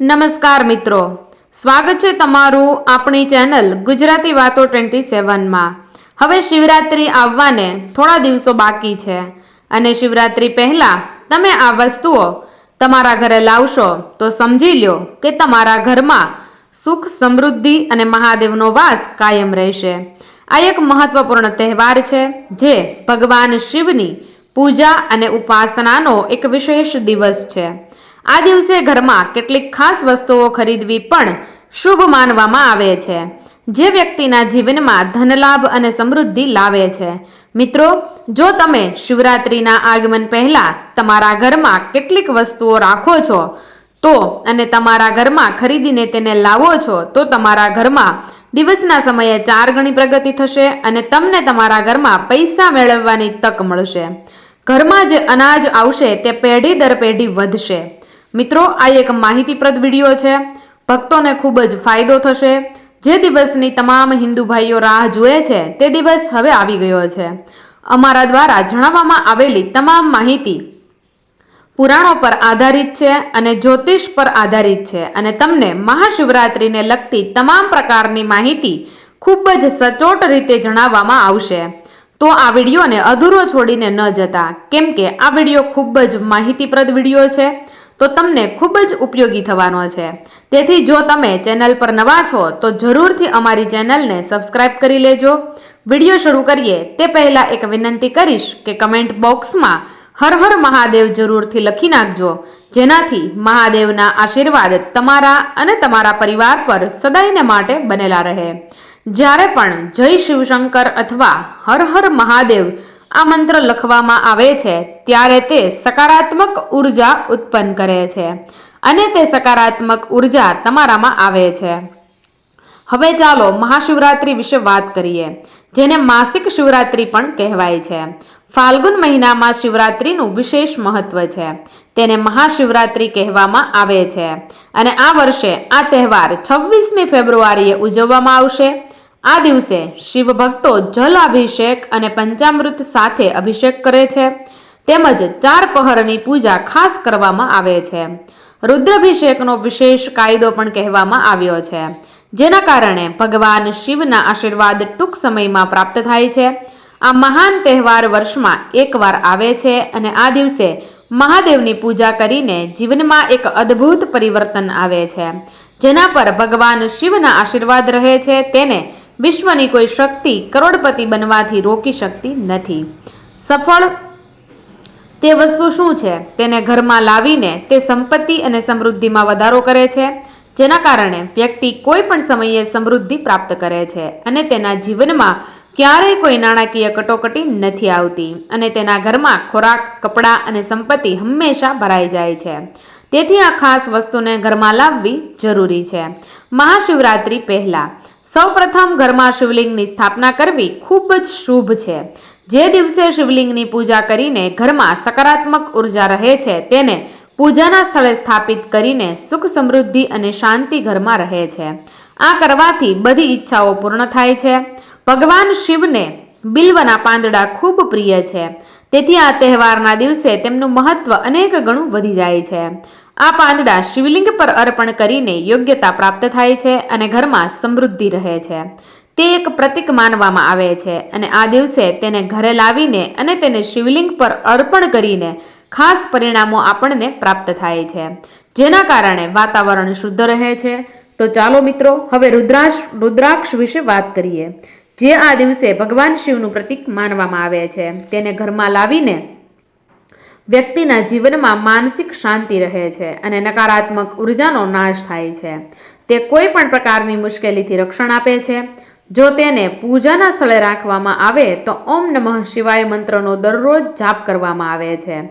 નમસ્કાર મિત્રો. સ્વાગત છે તમારું આપણી ચેનલ ગુજરાતી વાતો ટ્વેન્ટી સેવનમાં. હવે શિવરાત્રિ આવવાને થોડા દિવસો બાકી છે અને શિવરાત્રિ પહેલાં તમે આ વસ્તુઓ તમારા ઘરે લાવશો તો સમજી લ્યો કે તમારા ઘરમાં સુખ, સમૃદ્ધિ અને મહાદેવનો વાસ કાયમ રહેશે. આ એક મહત્વપૂર્ણ તહેવાર છે જે ભગવાન શિવની પૂજા અને ઉપાસનાનો એક વિશેષ દિવસ છે. આ દિવસે ઘરમાં કેટલીક ખાસ વસ્તુઓ ખરીદવી પણ શુભ માનવામાં આવે છે, જે વ્યક્તિના જીવનમાં ધનલાભ અને સમૃદ્ધિ લાવે છે. મિત્રો, જો તમે શિવરાત્રિના આગમન પહેલાં તમારા ઘરમાં કેટલીક વસ્તુઓ રાખો છો, તો અને તમારા ઘરમાં ખરીદીને તેને લાવો છો, તો તમારા ઘરમાં દિવસના સમયે ચાર ગણી પ્રગતિ થશે અને તમને તમારા ઘરમાં પૈસા મેળવવાની તક મળશે. ઘરમાં જે અનાજ આવશે તે પેઢી દર પેઢી વધશે. મિત્રો, આ એક માહિતીપ્રદ વીડિયો છે. ભક્તોને ખૂબ જ ફાયદો થશે. જે દિવસની તમામ હિન્દુ ભાઈઓ રાહ જુએ છે, તે દિવસ હવે આવી ગયો છે. અમારા દ્વારા જણાવવામાં આવેલી તમામ માહિતી પુરાણો પર આધારિત છે અને જ્યોતિષ પર આધારિત છે. અને તમને મહાશિવરાત્રિને લગતી તમામ પ્રકારની માહિતી ખૂબ જ સચોટ રીતે જણાવવામાં આવશે. તો આ વિડીયોને અધૂરો છોડીને ન જતા. કેમ કે આ વીડિયો ખૂબ જ માહિતીપ્રદ વીડિયો છે. તો તમને ખૂબ જ ઉપયોગી થવાનો છે. તેથી જો તમે ચેનલ પર નવા છો, તો જરૂરથી અમારી ચેનલને સબસ્ક્રાઇબ કરી લેજો. વીડિયો શરૂ કરીએ, તે પહેલાં એક વિનંતી કરીશ કે કમેન્ટ બોક્સમાં હર હર મહાદેવ જરૂરથી લખી નાખજો. જેનાથી મહાદેવના આશીર્વાદ તમારા અને તમારા પરિવાર પર સદાયને માટે બનેલા રહે. જ્યારે પણ જય શિવશંકર અથવા હર હર મહાદેવ આ મંત્ર લખવામાં આવે છે ત્યારે તે સકારાત્મક ઊર્જા ઉત્પન્ન કરે છે અને તે સકારાત્મક ઊર્જા તમારામાં આવે છે. હવે ચાલો મહાશિવરાત્રિ વિશે વાત કરીએ, જેને માસિક શિવરાત્રિ પણ કહેવાય છે. ફાલ્ગુન મહિનામાં શિવરાત્રિનું વિશેષ મહત્વ છે. તેને મહાશિવરાત્રિ કહેવામાં આવે છે અને આ વર્ષે આ તહેવાર છવ્વીસમી ફેબ્રુઆરીએ ઉજવવામાં આવશે. આ દિવસે શિવ ભક્તો જલ અભિષેક અને પંચામૃત સાથે અભિષેક કરે છે. તેમજ ચાર પહરની પૂજા ખાસ કરવામાં આવે છે. રુદ્રાભિષેકનો વિશેષ કાયદો પણ કહેવામાં આવ્યો છે. જેના કારણે ભગવાન શિવના આશીર્વાદ ટૂંક સમયમાં પ્રાપ્ત થાય છે. આ મહાન તહેવાર વર્ષમાં એકવાર આવે છે અને આ દિવસે મહાદેવની પૂજા કરીને જીવનમાં એક અદ્ભુત પરિવર્તન આવે છે. જેના પર ભગવાન શિવના આશીર્વાદ રહે છે, તેને વિશ્વની કોઈ શક્તિ કરોડપતિ બનવાથી રોકી શકતી નથી. સફળ તે વસ્તુ શું છે? તેને ઘરમાં લાવીને તે સંપત્તિ અને સમૃદ્ધિમાં વધારો કરે છે, જેના કારણે વ્યક્તિ કોઈ પણ સમયે સમૃદ્ધિ પ્રાપ્ત કરે છે અને તેના જીવનમાં ક્યારેય કોઈ નાણાકીય કટોકટી નથી આવતી અને તેના ઘરમાં ખોરાક, કપડાં અને સંપત્તિ હંમેશા ભરાઈ જાય છે. તેથી આ ખાસ વસ્તુને ઘરમાં લાવવી જરૂરી છે. મહાશિવરાત્રિ પહેલાં સૌપ્રથમ ઘરમાં શિવલિંગની સ્થાપના કરવી ખૂબ જ શુભ છે. જે દિવસે શિવલિંગની પૂજા કરીને ઘરમાં સકારાત્મક ઊર્જા રહે છે, તેને પૂજાના સ્થળે સ્થાપિત કરીને સુખ સમૃદ્ધિ અને શાંતિ ઘરમાં રહે છે. આ કરવાથી બધી ઈચ્છાઓ પૂર્ણ થાય છે. ભગવાન શિવને બિલ્વના પાંદડા ખૂબ પ્રિય છે. તેથી આ તહેવારના દિવસે તેમનું મહત્વ અનેક ગણું વધી જાય છે. આ પાંદડા શિવલિંગ પર અર્પણ કરીને યોગ્યતા પ્રાપ્ત થાય છે અને ઘરમાં સમૃદ્ધિ રહે છે. તે એક પ્રતીક માનવામાં આવે છે અને આ દિવસે તેને ઘરે લાવીને અને તેને શિવલિંગ પર અર્પણ કરીને ખાસ પરિણામો આપણને પ્રાપ્ત થાય છે. જેના કારણે વાતાવરણ શુદ્ધ રહે છે. તો ચાલો મિત્રો, હવે રુદ્રાક્ષ રુદ્રાક્ષ વિશે વાત કરીએ. જે આ દિવસે ભગવાન શિવનું પ્રતીક માનવામાં આવે છે, તેને ઘરમાં લાવીને વ્યક્તિના જીવનમાં માનસિક શાંતિ રહે છે અને નકારાત્મક ઉર્જાનો નાશ થાય છે. તે કોઈ પણ પ્રકારની મુશ્કેલીથી રક્ષણ આપે છે. જો તેને પૂજાના સ્થળે રાખવામાં આવે, તો ઓમ નમઃ શિવાય મંત્રનો દરરોજ જાપ કરવામાં આવે છે.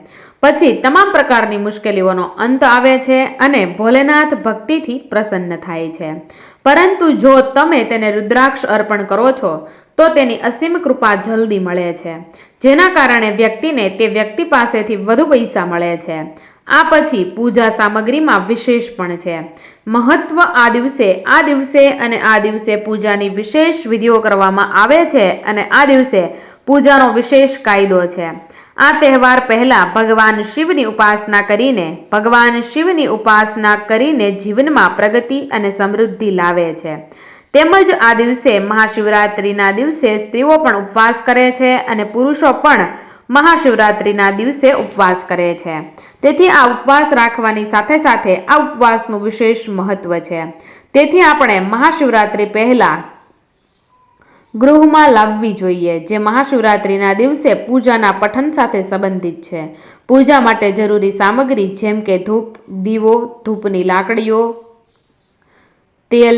પછી તમામ પ્રકારની મુશ્કેલીઓનો અંત આવે છે અને ભોલેનાથ ભક્તિથી પ્રસન્ન થાય છે. પરંતુ જો તમે તેને રુદ્રાક્ષ અર્પણ કરો છો, તો તેની અસીમ કૃપા જલ્દી મળે છે. જેના કારણે વ્યક્તિને તે વ્યક્તિ પાસેથી વધુ પૈસા મળે છે. આ પછી પૂજા સામગ્રીમાં વિશેષ પણ છે. મહત્વ આ દિવસે આ દિવસે અને આ દિવસે પૂજાની વિશેષ વિધિઓ કરવામાં આવે છે અને આ દિવસે પૂજાનો વિશેષ કાયદો છે. આ તહેવાર પહેલા ભગવાન શિવની ઉપાસના કરીને, ભગવાન શિવની ઉપાસના કરીને જીવનમાં પ્રગતિ અને સમૃદ્ધિ લાવે છે. તેમજ આ દિવસે મહાશિવરાત્રિના દિવસે સ્ત્રીઓ પણ ઉપવાસ કરે છે અને પુરુષો પણ મહાશિવરાત્રિના દિવસે ઉપવાસ કરે છે. તેથી આ ઉપવાસ રાખવાની સાથે સાથે આ ઉપવાસનું વિશેષ મહત્વ છે. તેથી આપણે મહાશિવરાત્રિ પહેલા ગૃહમાં લાવવી જોઈએ, જે મહાશિવરાત્રિના દિવસે પૂજાના પઠન સાથે સંબંધિત છે. પૂજા માટે જરૂરી સામગ્રી જેમ કે ધૂપ, દીવો, ધૂપની લાકડીઓ, તેલ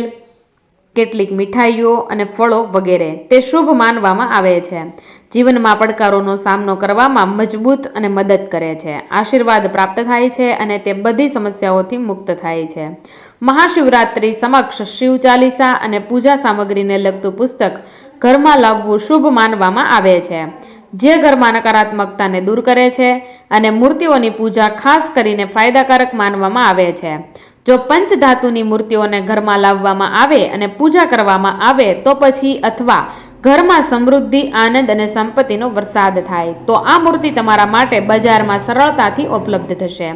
કેટલીક મીઠાઈઓ અને ફળો વગેરે તે શુભ માનવામાં આવે છે. જીવનમાં પડકારોનો સામનો કરવામાં મજબૂત અને મદદ કરે છે. આશીર્વાદ પ્રાપ્ત થાય છે અને તે બધી સમસ્યાઓથી મુક્ત થાય છે. મહાશિવરાત્રિ સમક્ષ શિવ ચાલીસા અને પૂજા સામગ્રીને લગતું પુસ્તક ઘરમાં લાવવું શુભ માનવામાં આવે છે. જે ઘરમાં નકારાત્મકતાને દૂર કરે છે અને મૂર્તિઓની પૂજા ખાસ કરીને ફાયદાકારક માનવામાં આવે છે. જો પંચધાતુની મૂર્તિઓને ઘરમાં લાવવામાં આવે અને પૂજા કરવામાં આવે, તો પછી અથવા ઘરમાં સમૃદ્ધિ, આનંદ અને સંપત્તિનો વરસાદ થાય. તો આ મૂર્તિ તમારા માટે બજારમાં સરળતાથી ઉપલબ્ધ થશે.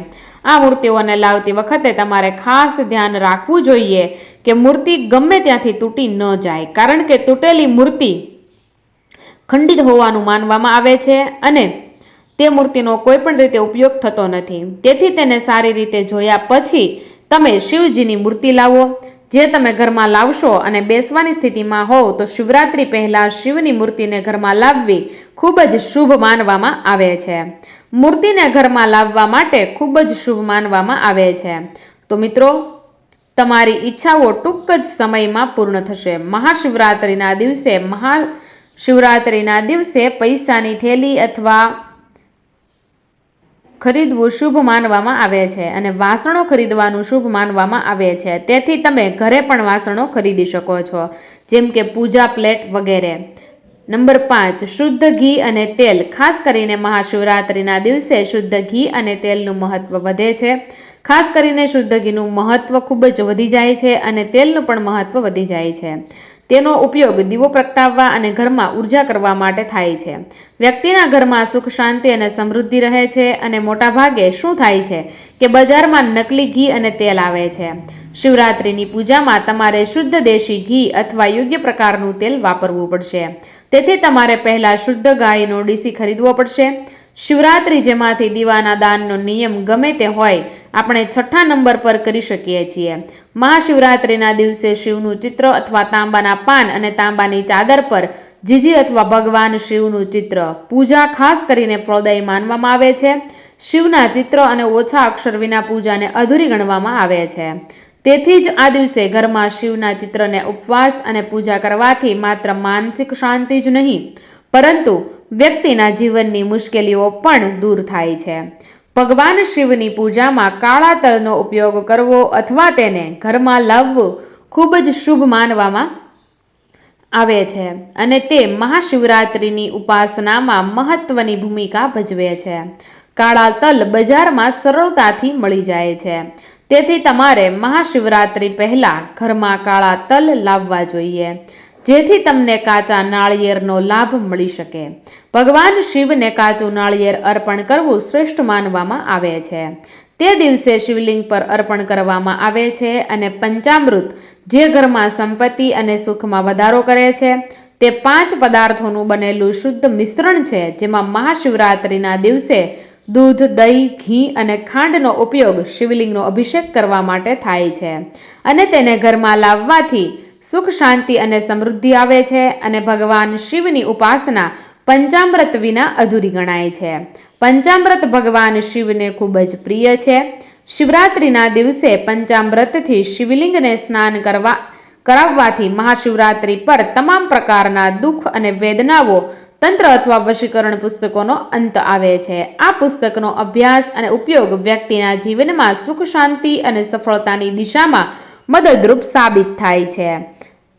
આ મૂર્તિઓને લાવતી વખતે તમારે ખાસ ધ્યાન રાખવું જોઈએ કે મૂર્તિ ગમે ત્યાંથી તૂટી ન જાય, કારણ કે તૂટેલી મૂર્તિ ખંડિત હોવાનું માનવામાં આવે છે અને તે મૂર્તિનો કોઈ પણ રીતે ઉપયોગ થતો નથી. તેથી તેને સારી રીતે જોયા પછી તમે શિવજીની મૂર્તિ લાવો. જે તમે ઘરમાં લાવશો અને બેસવાની સ્થિતિમાં હોવ તો શિવરાત્રિ પહેલાં શિવની મૂર્તિને ઘરમાં લાવવી ખૂબ જ શુભ માનવામાં આવે છે. મૂર્તિને ઘરમાં લાવવા માટે ખૂબ જ શુભ માનવામાં આવે છે. તો મિત્રો, તમારી ઈચ્છાઓ ટૂંક જ સમયમાં પૂર્ણ થશે. મહાશિવરાત્રિના દિવસે મહાશિવરાત્રિના દિવસે પૈસાની થેલી અથવા ખરીદવું શુભ માનવામાં આવે છે અને વાસણો ખરીદવાનું શુભ માનવામાં આવે છે. તેથી તમે ઘરે પણ વાસણો ખરીદી શકો છો, જેમ કે પૂજા પ્લેટ વગેરે. નંબર પાંચ, શુદ્ધ ઘી અને તેલ. ખાસ કરીને મહાશિવરાત્રિના દિવસે શુદ્ધ ઘી અને તેલનું મહત્વ વધે છે. ખાસ કરીને શુદ્ધ ઘીનું મહત્વ ખૂબ જ વધી જાય છે અને તેલનું પણ મહત્વ વધી જાય છે. તેનો ઉપયોગ દીવો પ્રગટાવવા અને ઘરમાં ઊર્જા કરવા માટે થાય છે. વ્યક્તિના ઘરમાં સુખ, શાંતિ અને સમૃદ્ધિ રહે છે અને મોટાભાગે શું થાય છે? કે બજારમાં નકલી ઘી અને તેલ આવે છે. શિવરાત્રિની પૂજામાં તમારે શુદ્ધ દેશી ઘી અથવા યોગ્ય પ્રકારનું તેલ વાપરવું પડશે. તેથી તમારે પહેલાં શુદ્ધ ગાયનો ડીસી ખરીદવો પડશે. શિવરાત્રિ જેમાંથી દીવાના દાનનો નિયમ ગમે તે હોય, આપણે છઠ્ઠા નંબર પર કરી શકીએ છીએ. મહાશિવરાત્રિના દિવસે શિવનું ચિત્ર અથવા તાંબાના પાન અને તાંબાની ચાદર પર જીજી અથવા ભગવાન શિવનું ચિત્ર પૂજા ખાસ કરીને ફળદાયી માનવામાં આવે છે. શિવના ચિત્ર અને ઓછા અક્ષર વિના પૂજાને અધૂરી ગણવામાં આવે છે. તેથી જ આ દિવસે ઘરમાં શિવના ચિત્રને ઉપવાસ અને પૂજા કરવાથી માત્ર માનસિક શાંતિ જ નહીં, પરંતુ વ્યક્તિના જીવનની મુશ્કેલીઓ પણ દૂર થાય છે. ભગવાન શિવની પૂજામાં કાળા તલનો ઉપયોગ કરવો અથવા તેને ઘરમાં લાવવું ખૂબ જ શુભ માનવામાં આવે છે અને તે મહાશિવરાત્રિની ઉપાસનામાં મહત્વની ભૂમિકા ભજવે છે. કાળા તલ બજારમાં સરળતાથી મળી જાય છે. તેથી તમારે મહાશિવરાત્રિ પહેલાં ઘરમાં કાળા તલ લાવવા જોઈએ. જેથી તમને કાચા નાળિયેરનો લાભ મળી શકે. ભગવાન શિવને કાચું નાળિયેર અર્પણ કરવું શ્રેષ્ઠ માનવામાં આવે છે. તે દિવસે શિવલિંગ પર અર્પણ કરવામાં આવે છે અને પંચામૃત જે ઘરમાં સંપત્તિ અને સુખમાં વધારો કરે છે, તે પાંચ પદાર્થોનું બનેલું શુદ્ધ મિશ્રણ છે, જેમાં મહાશિવરાત્રિના દિવસે દૂધ, દહીં, ઘી અને ખાંડનો ઉપયોગ શિવલિંગનો અભિષેક કરવા માટે થાય છે. અને તેને ઘરમાં લાવવાથી સુખ, શાંતિ અને સમૃદ્ધિ આવે છે અને ભગવાન શિવની ઉપાસના પંચામૃત વિના અધૂરી ગણાય છે. પંચામૃત ભગવાન શિવને ખૂબ જ પ્રિય છે. શિવરાત્રિના દિવસે પંચામૃતથી શિવલિંગને સ્નાન કરવા, કરાવવાથી મહાશિવરાત્રિ પર તમામ પ્રકારના દુઃખ અને વેદનાઓ, તંત્ર અથવા વશીકરણ પુસ્તકોનો અંત આવે છે. આ પુસ્તકનો અભ્યાસ અને ઉપયોગ વ્યક્તિના જીવનમાં સુખ, શાંતિ અને સફળતાની દિશામાં મદદરૂપ સાબિત થાય છે.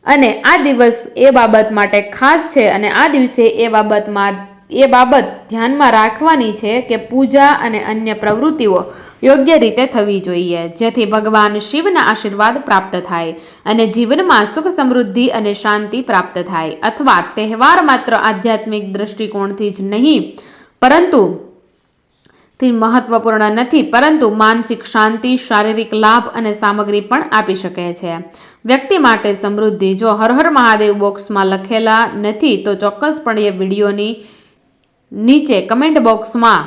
અને આ દિવસ એ બાબત માટે ખાસ છે અને આ દિવસે એ બાબતમાં, એ બાબત ધ્યાનમાં રાખવાની છે કે પૂજા અને અન્ય પ્રવૃત્તિઓ યોગ્ય રીતે થવી જોઈએ, જેથી ભગવાન શિવના આશીર્વાદ પ્રાપ્ત થાય અને જીવનમાં સુખ સમૃદ્ધિ અને શાંતિ પ્રાપ્ત થાય. અથવા તહેવાર માત્ર આધ્યાત્મિક દૃષ્ટિકોણથી જ નહીં, પરંતુ થી મહત્વપૂર્ણ નથી, પરંતુ માનસિક શાંતિ, શારીરિક લાભ અને સામગ્રી પણ આપી શકે છે. વ્યક્તિ માટે સમૃદ્ધિ, જો હર હર મહાદેવ બોક્સમાં લખેલા નથી, તો ચોક્કસપણે એ વિડીયોની નીચે કમેન્ટ બોક્સમાં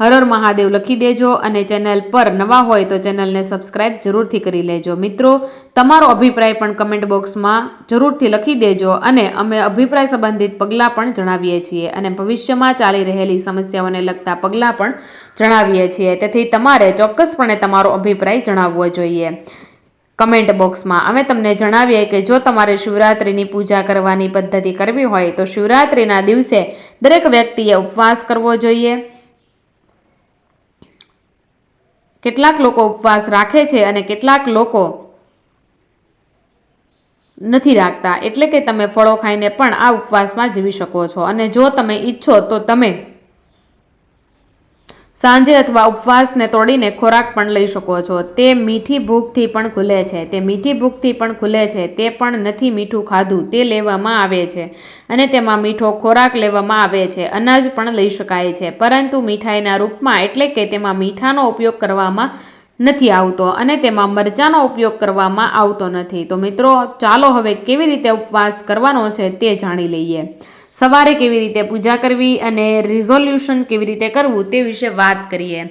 હર હર મહાદેવ લખી દેજો અને ચેનલ પર નવા હોય તો ચેનલને સબસ્ક્રાઇબ જરૂરથી કરી લેજો. મિત્રો, તમારો અભિપ્રાય પણ કમેન્ટ બોક્સમાં જરૂરથી લખી દેજો અને અમે અભિપ્રાય સંબંધિત પગલાં પણ જણાવીએ છીએ અને ભવિષ્યમાં ચાલી રહેલી સમસ્યાઓને લગતા પગલાં પણ જણાવીએ છીએ. તેથી તમારે ચોક્કસપણે તમારો અભિપ્રાય જણાવવો જોઈએ. કમેન્ટ બોક્સમાં અમે તમને જણાવીએ કે જો તમારે શિવરાત્રિની પૂજા કરવાની પદ્ધતિ કરવી હોય તો શિવરાત્રિના દિવસે દરેક વ્યક્તિએ ઉપવાસ કરવો જોઈએ. કેટલાક લોકો ઉપવાસ રાખે છે અને કેટલાક લોકો નથી રાખતા. એટલે કે તમે ફળો ખાઈને પણ આ ઉપવાસમાં જીવી શકો છો. અને જો તમે ઈચ્છો તો તમે સાંજે અથવા ઉપવાસને તોડીને ખોરાક પણ લઈ શકો છો. તે મીઠી ભૂખથી પણ ખુલે છે. તે મીઠી ભૂખથી પણ ખુલે છે. તે પણ નથી મીઠું ખાધું. તે લેવામાં આવે છે અને તેમાં મીઠો ખોરાક લેવામાં આવે છે. અનાજ પણ લઈ શકાય છે. પરંતુ મીઠાઈના રૂપમાં એટલે કે તેમાં મીઠાનો ઉપયોગ કરવામાં નથી આવતો અને તેમાં મરચાંનો ઉપયોગ કરવામાં આવતો નથી. તો મિત્રો, ચાલો હવે કેવી રીતે ઉપવાસ કરવાનો છે તે જાણી લઈએ. સવારે કેવી રીતે પૂજા કરવી અને રિઝોલ્યુશન કેવી રીતે કરવું તે વિશે વાત કરીએ.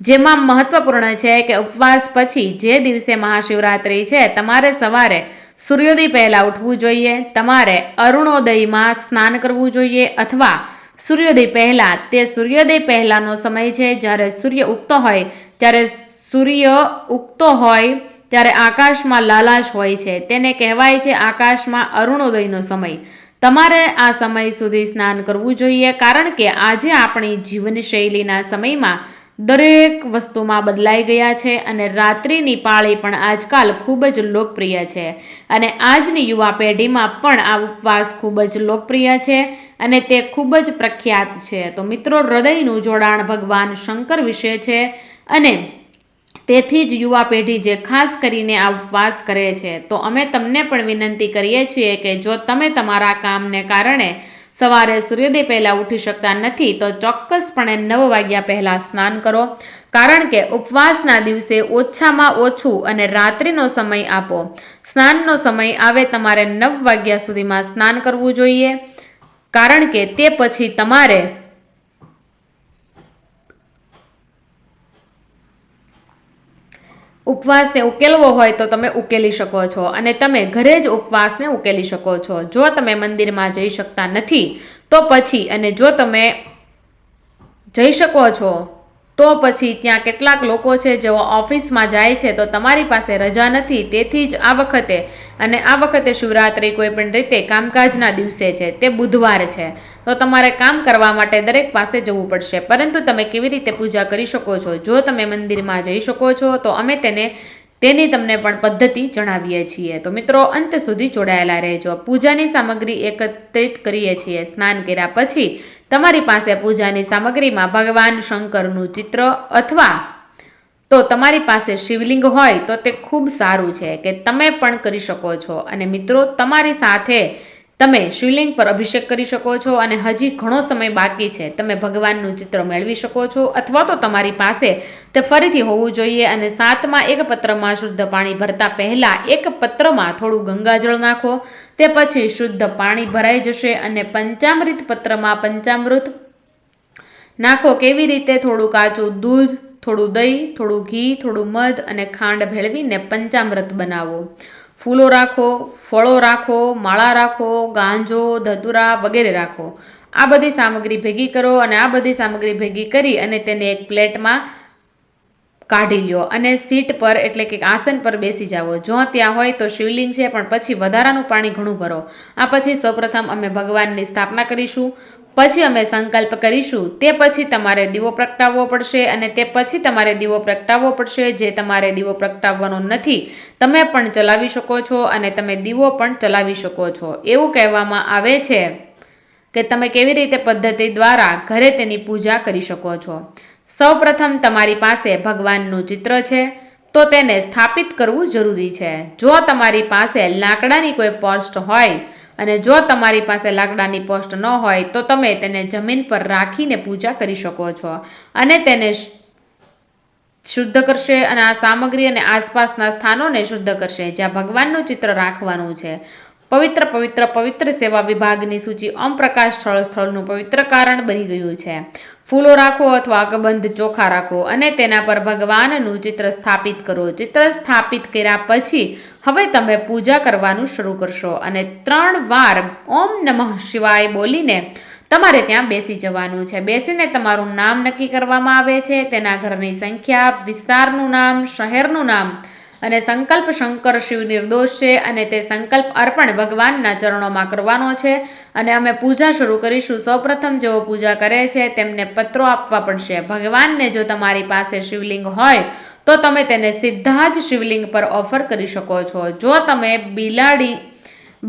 જેમાં મહત્વપૂર્ણ છે કે ઉપવાસ પછી જે દિવસે મહાશિવરાત્રિ છે, તમારે સવારે સૂર્યોદય પહેલાં ઉઠવું જોઈએ, તમારે અરુણોદયમાં સ્નાન કરવું જોઈએ અથવા સૂર્યોદય પહેલાં, તે સૂર્યોદય પહેલાંનો સમય છે, જ્યારે સૂર્ય ઉગતો હોય, ત્યારે સૂર્ય ઉગતો હોય, ત્યારે આકાશમાં લાલાશ હોય છે. તેને કહેવાય છે આકાશમાં અરુણોદયનો સમય. તમારે આ સમય સુધી સ્નાન કરવું જોઈએ, કારણ કે આજે આપણી જીવનશૈલીના સમયમાં દરેક વસ્તુમાં બદલાઈ ગયા છે અને રાત્રિની પાળી પણ આજકાલ ખૂબ જ લોકપ્રિય છે. અને આજની યુવા પેઢીમાં પણ આ ઉપવાસ ખૂબ જ લોકપ્રિય છે અને તે ખૂબ જ પ્રખ્યાત છે. તો મિત્રો, હૃદયનું જોડાણ ભગવાન શંકર વિશે છે અને તેથી જ યુવા પેઢી જે ખાસ કરીને આ ઉપવાસ કરે છે, તો અમે તમને પણ વિનંતી કરીએ છીએ કે જો તમે તમારા કામને કારણે સવારે સૂર્યોદય પહેલાં ઉઠી શકતા નથી, તો ચોક્કસપણે નવ વાગ્યા પહેલાં સ્નાન કરો. કારણ કે ઉપવાસના દિવસે ઓછામાં ઓછું અને રાત્રિનો સમય આપો. સ્નાનનો સમય આવે તમારે નવ વાગ્યા સુધીમાં સ્નાન કરવું જોઈએ. કારણ કે તે પછી તમારે ઉપવાસને ઉકેલવો હોય તો તમે ઉકેલી શકો છો. અને તમે ઘરે જ ઉપવાસને ઉકેલી શકો છો. જો તમે મંદિરમાં જઈ શકતા નથી, તો પછી અને જો તમે જઈ શકો છો તો પછી ત્યાં કેટલાક લોકો છે જેઓ ઓફિસમાં જાય છે તો તમારી પાસે રજા નથી, તેથી જ આ વખતે અને આ વખતે શિવરાત્રિ કોઈ પણ રીતે કામકાજના દિવસે છે, તે બુધવાર છે. તો તમારે કામ કરવા માટે દરેક પાસે જવું પડશે. પરંતુ તમે કેવી રીતે પૂજા કરી શકો છો? જો તમે મંદિરમાં જઈ શકો છો, તો અમે તેને તેની તમને પણ પદ્ધતિ જણાવીએ છીએ. તો મિત્રો, અંત સુધી જોડાયેલા રહેજો. પૂજાની સામગ્રી એકત્રિત કરીએ છીએ. સ્નાન કર્યા પછી તમારી પાસે પૂજાની સામગ્રીમાં ભગવાન શંકરનું ચિત્ર અથવા તો તમારી પાસે શિવલિંગ હોય તો તે ખૂબ સારું છે કે તમે પણ કરી શકો છો. અને મિત્રો, તમારી સાથે તમે શિવલિંગ પર અભિષેક કરી શકો છો અને હજી ઘણો સમય બાકી છે. તમે ભગવાનનું ચિત્ર મેળવી શકો છો અથવા તો તમારી પાસે તે ફરીથી હોવું જોઈએ અને સાતમાં એક પત્રમાં શુદ્ધ પાણી ભરતા પહેલાં એક પત્રમાં થોડું ગંગાજળ નાખો. તે પછી શુદ્ધ પાણી ભરાઈ જશે અને પંચામૃત પત્રમાં પંચામૃત નાખો. કેવી રીતે? થોડું કાચું દૂધ, થોડું દહીં, થોડું ઘી, થોડું મધ અને ખાંડ ભેળવીને પંચામૃત બનાવો. ફૂલો રાખો, ફળો રાખો, માળા રાખો, ગાંજો, ધતુરા વગેરે રાખો. આ બધી સામગ્રી ભેગી કરો અને આ બધી સામગ્રી ભેગી કરી અને તેને એક પ્લેટમાં કાઢી લ્યો અને સીટ પર એટલે કે આસન પર બેસી જાઓ. જો ત્યાં હોય તો શિવલિંગ છે, પણ પછી વધારાનું પાણી ઘણું ભરો. આ પછી સૌપ્રથમ અમે ભગવાનની સ્થાપના કરીશું. પછી અમે સંકલ્પ કરીશું. તે પછી તમારે દીવો પ્રગટાવવો પડશે અને તે પછી તમારે દીવો પ્રગટાવવો પડશે. જે તમારે દીવો પ્રગટાવવાનો નથી, તમે પણ ચલાવી શકો છો અને તમે દીવો પણ ચલાવી શકો છો. એવું કહેવામાં આવે છે કે તમે કેવી રીતે પદ્ધતિ દ્વારા ઘરે તેની પૂજા કરી શકો છો. સૌપ્રથમ તમારી પાસે ભગવાનનું ચિત્ર છે, તો તેને સ્થાપિત કરવું જરૂરી છે. જો તમારી પાસે લાકડાની કોઈ પોસ્ટ હોય અને જો તમારી પાસે લાકડાની પોસ્ટ ન હોય, તો તમે તેને જમીન પર રાખીને પૂજા કરી શકો છો અને તેને શુદ્ધ કરશે અને આ સામગ્રી અને આસપાસના સ્થાનોને શુદ્ધ કરશે, જ્યાં ભગવાનનું ચિત્ર રાખવાનું છે. પવિત્ર પવિત્ર પવિત્ર સેવા વિભાગની સૂચિ ઓમ પ્રકાશ સ્થળ, સ્થળનું પવિત્ર કારણ બની ગયું છે. ફૂલો રાખો અથવા અકબંધ ચોખા રાખો અને તેના પર ભગવાનનું ચિત્ર સ્થાપિત કરો. ચિત્ર સ્થાપિત કર્યા પછી હવે તમે પૂજા કરવાનું શરૂ કરશો અને ત્રણ વાર ઓમ નમઃ શિવાય બોલીને તમારે ત્યાં બેસી જવાનું છે. બેસીને તમારું નામ નક્કી કરવામાં આવે છે. તેના ઘરની સંખ્યા, વિસ્તારનું નામ, શહેરનું નામ અને સંકલ્પ શંકર શિવ નિર્દોષ છે અને તે સંકલ્પ અર્પણ ભગવાનના ચરણોમાં કરવાનો છે. અને અમે પૂજા શરૂ કરીશું. સૌપ્રથમ જેઓ પૂજા કરે છે, તેમને પત્રો આપવા પડશે. ભગવાનને જો તમારી પાસે શિવલિંગ હોય, તો તમે તેને સીધા જ શિવલિંગ પર ઓફર કરી શકો છો. જો તમે બિલાડી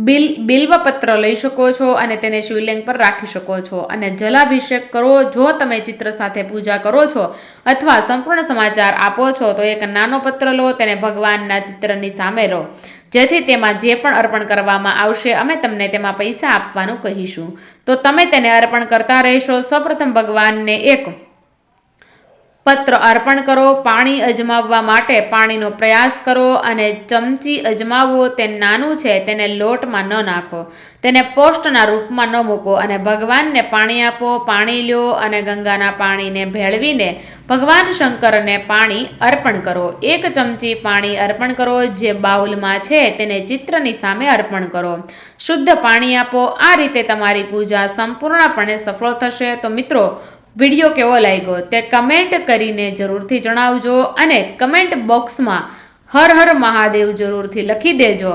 બિલ, બિલ્વપત્ર લઈ શકો છો અને તેને શિવલિંગ પર રાખી શકો છો. અને જલાભિષેક કરો, જો તમે ચિત્ર સાથે પૂજા કરો છો અથવા સંપૂર્ણ સમાચાર આપો છો, તો એક નાનો પત્ર લો, તેને ભગવાનના ચિત્રની સામે રહો જેથી તેમાં જે પણ અર્પણ કરવામાં આવશે, અમે તમને તેમાં પૈસા આપવાનું કહીશું. તો તમે તેને અર્પણ કરતા રહેશો. સૌપ્રથમ ભગવાનને એક પત્ર અર્પણ કરો, પાણી અજમાવવા માટે પાણીનો પ્રયાસ કરો અને ચમચી અજમાવો તે નાનું છે, તેને લોટમાં ન નાખો. તેને પોસ્ટના રૂપમાં ન મૂકો અને ભગવાનને પાણી આપો, પાણી લ્યો અને ગંગાના પાણીને ભેળવીને ભગવાન શંકરને પાણી અર્પણ કરો. એક ચમચી પાણી અર્પણ કરો, જે બાઉલમાં છે, તેને ચિત્રની સામે અર્પણ કરો. શુદ્ધ પાણી આપો. આ રીતે તમારી પૂજા સંપૂર્ણપણે સફળ થશે. તો મિત્રો વીડિયો કેવો લાગ્યો તે કમેન્ટ કરીને જરૂરથી જણાવજો અને કમેન્ટ બોક્સમાં હર હર મહાદેવ જરૂરથી લખી દેજો.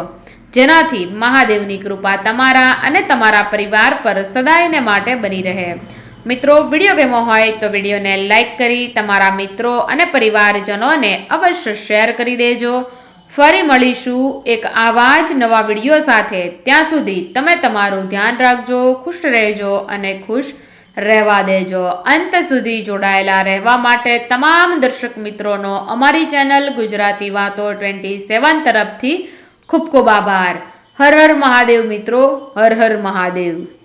જેનાથી મહાદેવની કૃપા તમારા અને તમારા પરિવાર પર સદાયને માટે બની રહે. મિત્રો, વીડિયો ગેમો હોય તો વિડીયોને લાઇક કરી તમારા મિત્રો અને પરિવારજનોને અવશ્ય શેર કરી દેજો. ફરી મળીશું એક આવા જ નવા વીડિયો સાથે. ત્યાં સુધી તમે તમારું ધ્યાન રાખજો, ખુશ રહેજો અને ખુશ રહેવા દેજો. અંત સુધી જોડાયેલા રહેવા માટે તમામ દર્શક મિત્રોનો અમારી ચેનલ ગુજરાતી વાતો ટ્વેન્ટી સેવન તરફથી ખૂબ ખૂબ આભાર. હર હર મહાદેવ મિત્રો, હર હર મહાદેવ.